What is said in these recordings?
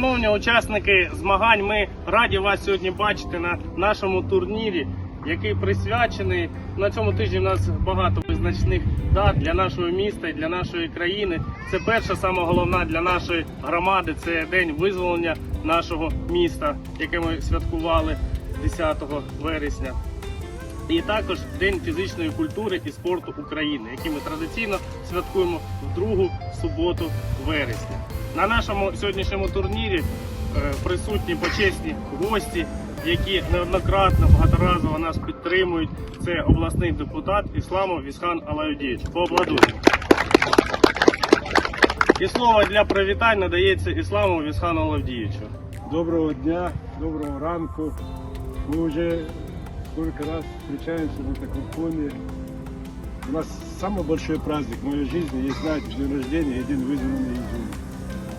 Шановні учасники змагань, ми раді вас сьогодні бачити на нашому турнірі, який присвячений на цьому тижні. У нас багато визначних дат для нашого міста і для нашої країни. Це перша саме головна для нашої громади. Це день визволення нашого міста, яке ми святкували 10 вересня. І також День фізичної культури і спорту України, який ми традиційно святкуємо в другу суботу вересня. На нашому сьогоднішньому турнірі е, присутні почесні гості, які неоднократно багаторазово нас підтримують. Це обласний депутат Ісламов Вісхан Алаюдієвич. Поаплодуємо. І слово для привітань надається Ісламову Вісхану Алавдієвичу. Доброго дня, доброго ранку. Мы уже сколько раз встречаемся на таком фоне. У нас самый большой праздник в моей жизни, есть, знаете, день рождения и день вызванный изюм.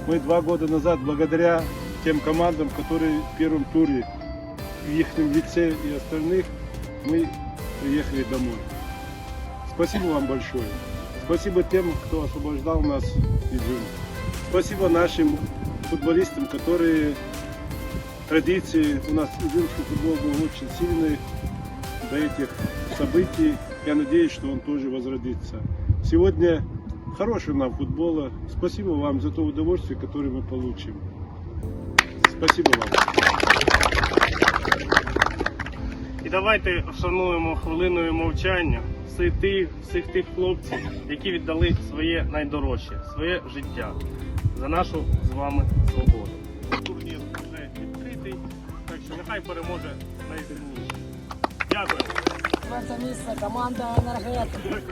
Мы два года назад, благодаря тем командам, которые в первом туре, в их лице и остальных, мы приехали домой. Спасибо вам большое. Спасибо тем, кто освобождал нас изюм. Спасибо нашим футболистам, которые традиции. У нас изюмский футбол был очень сильный до этих событий. Я надеюсь, что он тоже возродится. Сегодня хорошего нам футбола. Спасибо вам за то удовольствие, которое мы получим. Спасибо вам. І давайте вшануємо хвилиною мовчання всіх тих, всіх тих хлопців, які віддали своє найдорожче, своє життя за нашу з вами свободу. Турнір вже відкритий, так що нехай переможе найсильніший. Дякую. Четверте місце команда енергетики.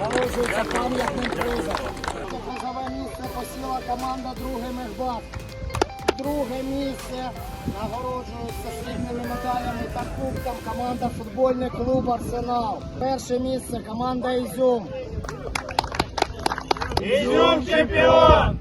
Народжується пам'ятним призом. Призове місце посіла команда другий Мехбат. Друге місце нагороджується срібними медалями та кубком команда футбольний клуб Арсенал. Перше місце команда Ізюм. Ізюм чемпіон!